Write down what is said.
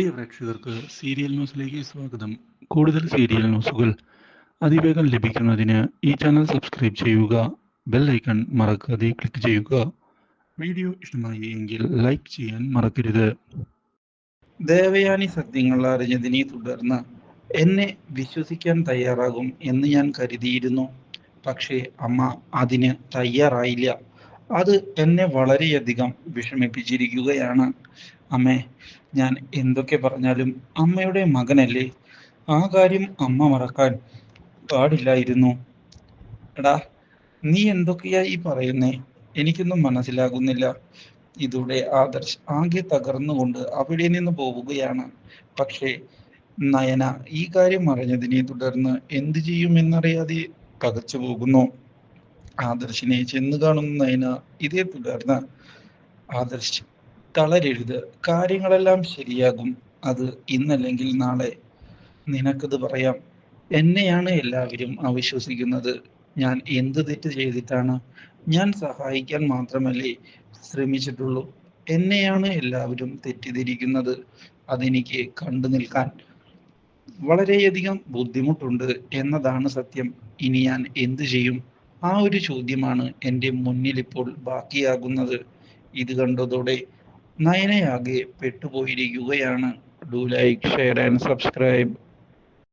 പ്രിയ പ്രേക്ഷകർക്ക് സീരിയൽ ന്യൂസിലേക്ക് സ്വാഗതം. കൂടുതൽ സീരിയൽ ന്യൂസുകൾ അതിവേഗം ലഭിക്കുന്നതിന് ഈ ചാനൽ സബ്സ്ക്രൈബ് ചെയ്യുക ബെൽ ഐക്കൺ മറക്കാതെ ക്ലിക്ക് ചെയ്യുക. വീഡിയോ ഇഷ്ടമായി എങ്കിൽ ലൈക്ക് ചെയ്യാൻ മറക്കരുത്. ദേവയാനി സത്യങ്ങൾ അറിഞ്ഞതിനെ തുടർന്ന് എന്നെ വിശ്വസിക്കാൻ തയ്യാറാകും എന്ന് ഞാൻ കരുതിയിരുന്നു. പക്ഷേ അമ്മ അതിന് തയ്യാറായില്ല. അത് എന്നെ വളരെയധികം വിഷമിപ്പിച്ചിരിക്കുകയാണ്. അമ്മേ ഞാൻ എന്തൊക്കെ പറഞ്ഞാലും അമ്മയുടെ മകനല്ലേ? ആ കാര്യം അമ്മ മറക്കാൻ പാടില്ലായിരുന്നു. എടാ നീ എന്തൊക്കെയാ ഈ പറയുന്നേ? എനിക്കൊന്നും മനസ്സിലാകുന്നില്ല. ഇതോടെ ആദർശ് ആകെ തകർന്നുകൊണ്ട് അവിടെ നിന്ന് പോവുകയാണ്. പക്ഷേ നയന ഈ കാര്യം അറിഞ്ഞതിനെ തുടർന്ന് എന്തു ചെയ്യുമെന്നറിയാതെ പകച്ചു പോകുന്നു ആദർശിനെ ചെന്ന് കാണുന്ന നയന ഇതേ തുടർന്ന് ആദർശ് തളരരുത് കാര്യങ്ങളെല്ലാം ശരിയാകും. അത് ഇന്നല്ലെങ്കിൽ നാളെ. നിനക്കത് പറയാം. എന്നെയാണ് എല്ലാവരും അവിശ്വസിക്കുന്നത്. ഞാൻ എന്ത് തെറ്റ് ചെയ്തിട്ടാണ്? ഞാൻ സഹായിക്കാൻ മാത്രമല്ലേ ശ്രമിച്ചിട്ടുള്ളൂ. എന്നെയാണ് എല്ലാവരും തെറ്റിദ്ധരിക്കുന്നത്. അതെനിക്ക് കണ്ടു നിൽക്കാൻ വളരെയധികം ബുദ്ധിമുട്ടുണ്ട് എന്നതാണ് സത്യം. ഇനി ഞാൻ എന്തു ചെയ്യും? ആ ഒരു ചോദ്യമാണ് എന്റെ മുന്നിൽ ഇപ്പോൾ ബാക്കിയാകുന്നത്. ഇത് കണ്ടതോടെ നയനയാകെ പെട്ടുപോയിരിക്കുകയാണ്. Do like share and subscribe